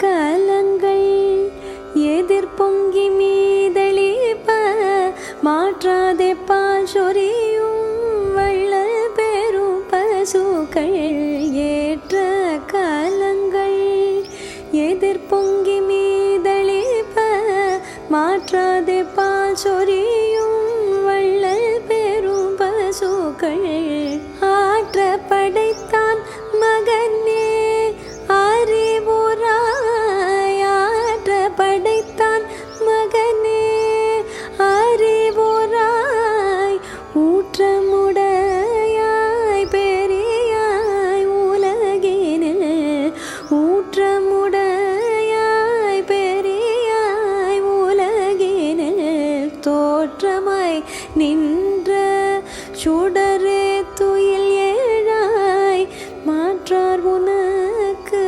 கலங்கள் எதிர்பொங்கி மீதளிப்ப மாற்றாதே பால் சொரியும் வள்ளல் பெரும் பசுக்கள் ஏற்ற கலங்கள் எதிர்பொங்கி மீதளிப்ப மாற்றாதே பால் சொரியும் வள்ளல் பெரும் பசுக்கள் தோற்றமாய் நின்ற சுடரே துயில் ஏழாய் மாற்றார் உனக்கு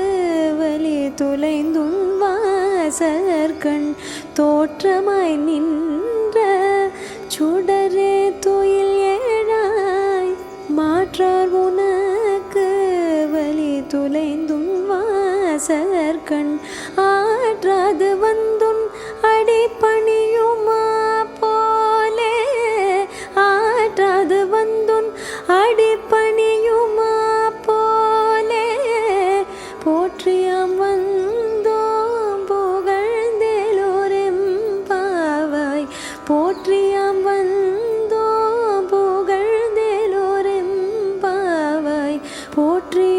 வலி துளைந்தும் வாசற்கண். தோற்றமாய் நின்ற சுடரே துயில் ஏழாய் மாற்றார் உனக்கு வலி துளைந்தும் வாசற்கண். ஆற்றாது அடிப்பணியுமா போலே? போற்றி அமர்ந்தோம் புகழ்ந்தேலோரெம்பாவாய். போற்றி அமர்ந்தோம் புகழ்ந்தேலோரெம்பாவாய். போற்றி